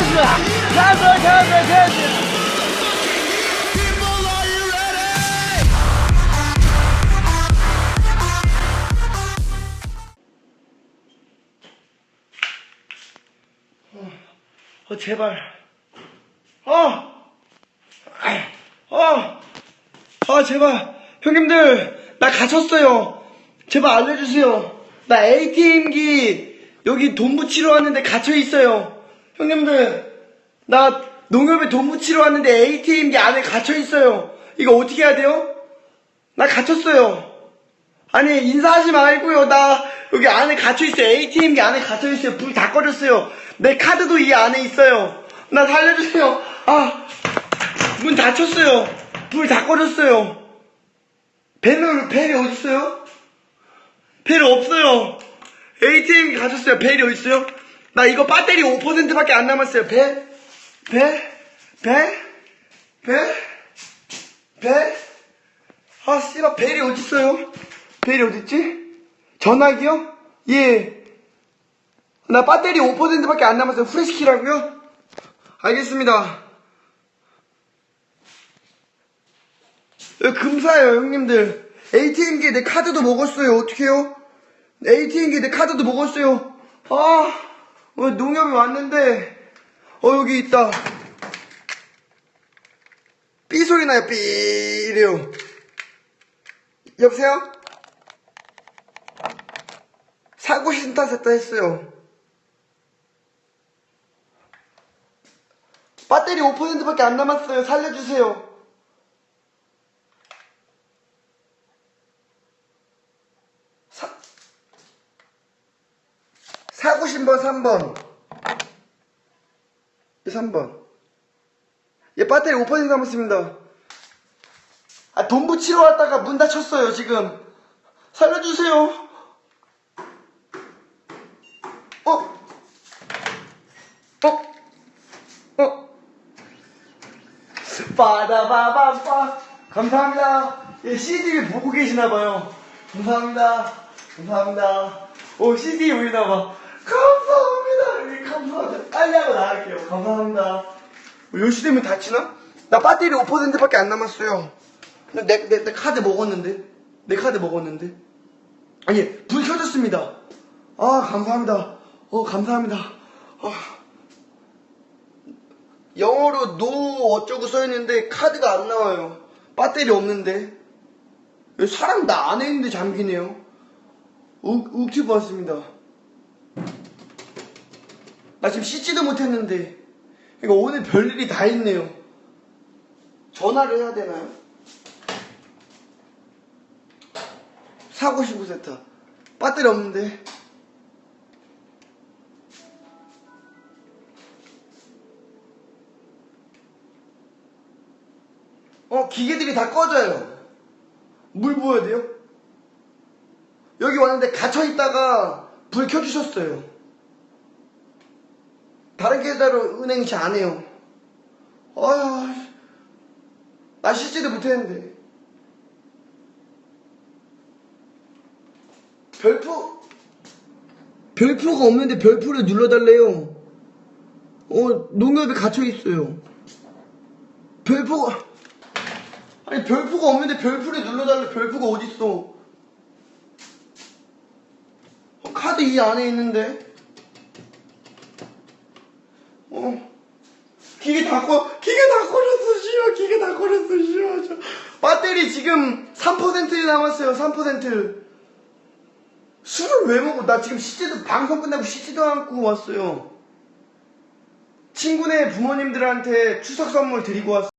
찬스! 찬스, 찬스, 찬스! 어, 제발. 어! 어! 아, 제발. 형님들, 나 갇혔어요. 제발 알려주세요. 나 ATM기 여기 돈 붙이러 왔는데 갇혀있어요. 형님들, 나 농협에 돈 붙이러 왔는데 ATM기 안에 갇혀 있어요. 이거 어떻게 해야 돼요? 나 갇혔어요. 아니, 인사하지 말고요. 나 여기 안에 갇혀 있어요. ATM기 안에 갇혀 있어요. 불 다 꺼졌어요. 내 카드도 이 안에 있어요. 나 살려주세요. 아, 문 닫혔어요. 불 다 꺼졌어요. 벨은, 벨이 어딨어요? 벨 없어요. ATM기 가졌어요. 벨이 어딨어요? 나 이거 배터리 5%밖에 안 남았어요. 벨? 벨? 벨? 벨? 벨? 아, 씨발, 벨이 어딨어요? 벨이 어딨지? 전화기요? 예. 나 배터리 5%밖에 안 남았어요. 후레시키라고요? 알겠습니다. 여기 금사예요, 형님들. ATM기에 내 카드도 먹었어요. 어떡해요? ATM기에 내 카드도 먹었어요. 아, 어, 농협에 왔는데, 어, 여기 있다. 삐 소리 나요, 삐, 이래요. 여보세요? 사고 신탁했다 했어요. 배터리 5%밖에 안 남았어요. 살려주세요. 사고 신번 3번. 3번. 얘 배터리 5% 남았습니다. 아, 돈 붙이러 왔다가 문 닫혔어요, 지금. 살려주세요. 어? 어? 어? 빠다바바빠 감사합니다. 예, CCTV 보고 계시나봐요. 감사합니다. 감사합니다. 오, CCTV 보이나봐. 감사합니다. 예, 감사합니다. 빨리 하고 나갈게요. 감사합니다. 어, 요시 되면 다치나? 나 배터리 5%밖에 안 남았어요. 내, 내, 내 카드 먹었는데? 내 카드 먹었는데? 아니, 불 켜졌습니다. 아, 감사합니다. 어, 감사합니다. 아. 영어로 노 어쩌고 써있는데 카드가 안 나와요. 배터리 없는데. 사람 나 안에 있는데 잠기네요. 욱, 욱튜브 왔습니다. 나 지금 씻지도 못했는데. 이거 오늘 별일이 다 있네요. 전화를 해야 되나요? 사고 싶은 세트. 배터리 없는데. 어, 기계들이 다 꺼져요. 물 부어야 돼요? 여기 왔는데 갇혀있다가 불 켜주셨어요. 다른 계좌로 은행 시안 해요. 아휴, 나 씻지도 못했는데. 별표, 별표가 없는데 별표를 눌러달래요. 어, 농협에 갇혀있어요. 별표가, 아니, 별표가 없는데 별표를 눌러달래. 별표가 어딨어. 어, 카드 이 안에 있는데. 어. 기계 다 꺼, 기계 다 씨발. 기계 다 씨발. 저. 배터리 지금 3% 남았어요, 3%. 술을 왜 먹어? 나 지금 씻지도, 방송 끝나고 씻지도 않고 왔어요. 친구네 부모님들한테 추석 선물 드리고 왔어.